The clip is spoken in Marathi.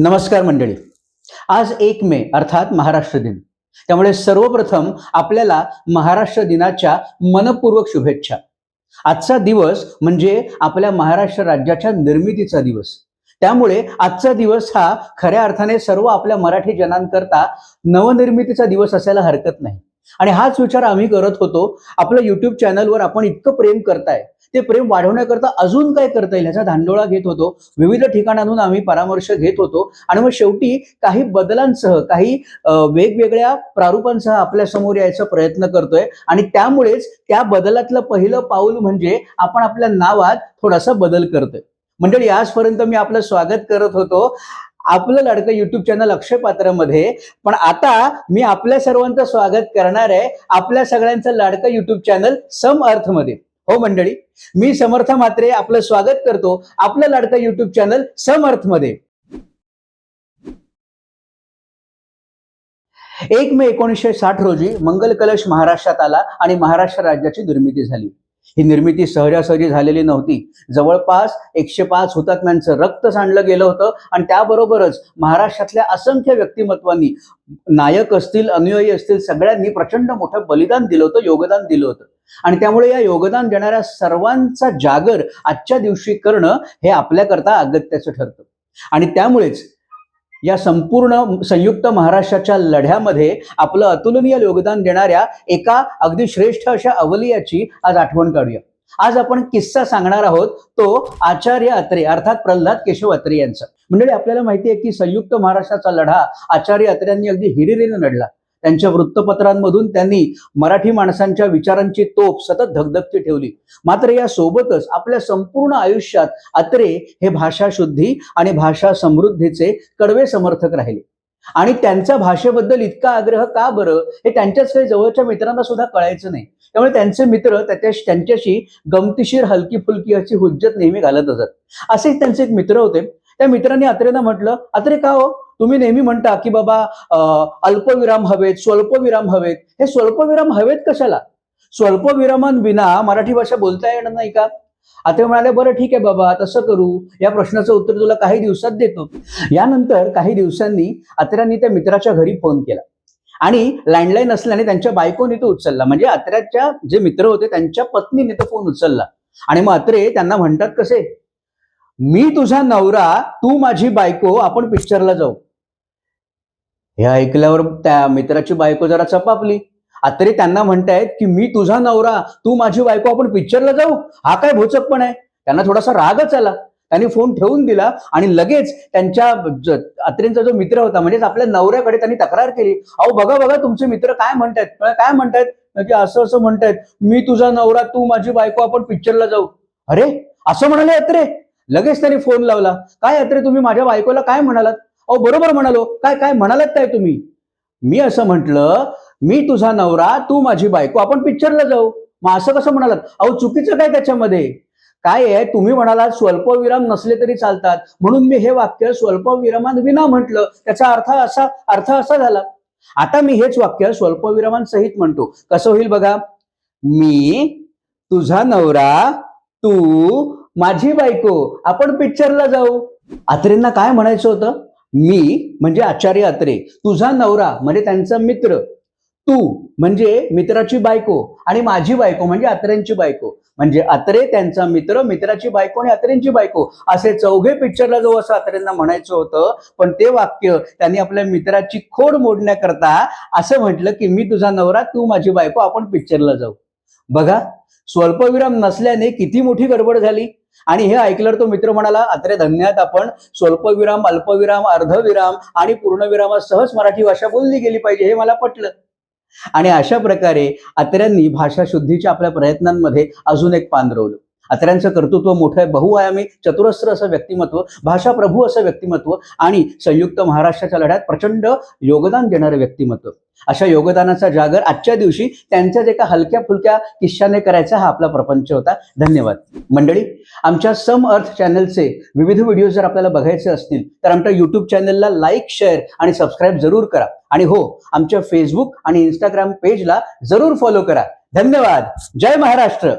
नमस्कार मंडळी. आज एक मे अर्थात महाराष्ट्र दिन. त्यामुळे सर्वप्रथम आपल्याला महाराष्ट्र दिनाच्या मनपूर्वक शुभेच्छा. आजचा दिवस म्हणजे आपल्या महाराष्ट्र राज्याच्या निर्मितीचा दिवस. त्यामुळे आजचा दिवस हा खऱ्या अर्थाने सर्व आपल्या मराठी जनांकरता नवनिर्मितीचा दिवस असायला हरकत नाही. आणि हाच विचार आम्ही करत होतो. आपल्या युट्यूब चॅनलवर आपण इतकं प्रेम करताय. ते प्रेम वाढवण्याकरता अजून काय करता येईल ह्याचा धांडोळा घेत होतो. विविध ठिकाणांहून आम्ही परामर्श घेत होतो. आणि मग शेवटी काही बदलांसह काही वेगवेगळ्या प्रारूपांसह आपल्यासमोर यायचा प्रयत्न करतोय. आणि त्यामुळेच त्या बदलातलं पहिलं पाऊल म्हणजे आपण आपल्या नावात थोडासा बदल करतोय. मंडळी आजपर्यंत मी आपलं स्वागत करत होतो. आपलं लाडकं युट्यूब चॅनल अक्षय पात्रामध्ये. पण आता मी आपल्या सर्वांचं स्वागत करणार आहे आपल्या सगळ्यांचं लाडकं युट्यूब चॅनल सम अर्थमध्ये हो मंडळी मी समर्थ मात्रे आपलं स्वागत करतो आपलं लाडकं युट्यूब चॅनल सम अर्थमध्ये एक मे एकोणीसशे साठ रोजी मंगल कलश महाराष्ट्रात आला आणि महाराष्ट्र राज्याची निर्मिती झाली. ही निर्मिती सहजासहजी झालेली नव्हती. जवळपास एकशे पाच हुतात्म्यांचं रक्त सांडलं गेलं होतं आणि त्याबरोबरच महाराष्ट्रातल्या असंख्य व्यक्तिमत्वांनी नायक असतील अनुयायी असतील सगळ्यांनी प्रचंड मोठं बलिदान दिलं होतं योगदान दिलं होतं. आणि त्यामुळे या योगदान देणाऱ्या सर्वांचा जागर आजच्या दिवशी करणं हे आपल्याकरता अगत्याचं ठरतं. आणि त्यामुळेच या संपूर्ण संयुक्त महाराष्ट्राच्या लढ्यामध्ये आपलं अतुलनीय योगदान देणाऱ्या एका अगदी श्रेष्ठ अशा अवलियाची आज आठवण काढूया. आज आपण किस्सा सांगणार आहोत तो आचार्य अत्रे अर्थात प्रल्हाद केशव अत्रे यांचा. मंडळी आपल्याला माहिती आहे की संयुक्त महाराष्ट्राचा लढा आचार्य अत्र्यांनी अगदी हिरिरीनं लढला. त्यांच्या वृत्तपत्रांमधून त्यांनी मराठी माणसांच्या विचारांची तोप सतत धगधगती ठेवली. मात्र या सोबतच आपल्या संपूर्ण आयुष्यात अत्रे हे भाषा शुद्धी आणि भाषा समृद्धीचे कडवे समर्थक राहिले. आणि त्यांचा भाषेबद्दल इतका आग्रह का बरं हे त्यांच्याच काही जवळच्या मित्रांना सुद्धा कळायचं नाही. त्यामुळे त्यांचे मित्र त्याच्या त्यांच्याशी गमतीशीर हलकी फुलकी अशी हुज्जत नेहमी घालत असत. असेच त्यांचे एक मित्र होते. त्या मित्रांनी अत्रेना म्हटलं अत्रे का हो? तुम्ही नेहमी म्हणता की बाबा अल्पविराम हवेत स्वल्पविराम हवेत. हे स्वल्पविराम हवेत कशाला? स्वल्पविरामांविना मराठी भाषा बोलता येणार नाही का? आता म्हणाले बरं ठीक आहे बाबा तसं करू. या प्रश्नाचं उत्तर तुला काही दिवसात देतो. यानंतर काही दिवसांनी अत्र्यांनी त्या मित्राच्या घरी फोन केला. आणि लँडलाईन असल्याने त्यांच्या बायकोने तो उचलला. म्हणजे अत्र्याच्या जे मित्र होते त्यांच्या पत्नीने तो फोन उचलला. आणि मग अत्रे त्यांना म्हणतात कसे? मी तुझा नवरा तू माझी बायको आपण पिक्चरला जाऊ. हे ऐकल्यावर त्या मित्राची बायको जरा चपापली. तरी त्यांना म्हणतायत की मी तुझा नवरा तू माझी बायको आपण पिक्चरला जाऊ? हा काय भोचक पण आहे. त्यांना थोडासा रागच आला. त्यांनी फोन ठेवून दिला आणि लगेच त्यांच्या अत्रेंचा जो मित्र होता म्हणजेच आपल्या नवऱ्याकडे त्यांनी तक्रार केली. अहो बघा बघा तुमचे मित्र काय म्हणतायत? काय म्हणतायत? की असं असं म्हणतायत मी तुझा नवरा तू माझी बायको आपण पिक्चरला जाऊ. अरे असं म्हणाले अत्रे? लगेच त्यांनी फोन लावला. काय अत्रे तुम्ही माझ्या बायकोला काय म्हणालात? अहो बरोबर म्हणालो. काय काय म्हणालात काय तुम्ही? मी असं म्हटलं मी तुझा नवरा तू माझी बायको आपण पिक्चरला जाऊ. मग असं कसं म्हणालात? अहो चुकीचं काय त्याच्यामध्ये? काय आहे? तुम्ही म्हणालात स्वल्पविराम नसले तरी चालतात. म्हणून मी हे वाक्य स्वल्पविरामांविना म्हटलं. त्याचा अर्थ असा अर्थ असा झाला. आता मी हेच वाक्य स्वल्पविरामांसहित म्हणतो. कसं होईल बघा? मी तुझा नवरा तू माझी बायको आपण पिक्चरला जाऊ. अत्रेंना काय म्हणायचं होतं? मी म्हणजे आचार्य अत्रे तुझा नवरा म्हणजे त्यांचा मित्र तू म्हणजे मित्राची बायको आणि माझी बायको म्हणजे अत्र्यांची बायको. म्हणजे अत्रे त्यांचा मित्र मित्राची बायको आणि अत्रेंची बायको. असे चौघे पिक्चरला जाऊ असं अत्रेंना म्हणायचं होतं पण ते वाक्य त्यांनी आपल्या मित्राची खोड मोडण्याकरता असं म्हटलं की मी तुझा नवरा तू माझी बायको आपण पिक्चरला जाऊ. बघा स्वल्पविराम नसल्याने किती मोठी गडबड झाली? आणि हे ऐकल्यावर तो मित्र म्हणाला अत्रे धन्यात आपण स्वल्पविराम अल्पविराम अर्धविराम आणि पूर्णविरामात सहज मराठी भाषा बोलली गेली पाहिजे हे मला पटलं. आणि अशा प्रकारे अत्र्यांनी भाषा शुद्धीच्या आपल्या प्रयत्नांमध्ये अजून एक पान रोवलं. अत्र्यांचं कर्तृत्व मोठं आहे. बहुआयामी चतुरस्त्र असं व्यक्तिमत्व भाषा प्रभू असं व्यक्तिमत्व आणि संयुक्त महाराष्ट्राच्या लढ्यात प्रचंड योगदान देणारं व्यक्तिमत्व. अशा योगदानाचा जागर आजच्या दिवशी त्यांच्याच एका हलक्या फुलक्या किस्साने करायचा हा आपला प्रपंच होता. धन्यवाद. मंडळी आमच्या सम अर्थ चॅनलचे विविध व्हिडिओ जर आपल्याला बघायचे असतील तर आमच्या युट्यूब चॅनलला लाईक शेअर आणि सबस्क्राईब जरूर करा. आणि हो आमच्या फेसबुक आणि इंस्टाग्राम पेजला जरूर फॉलो करा. धन्यवाद. जय महाराष्ट्र.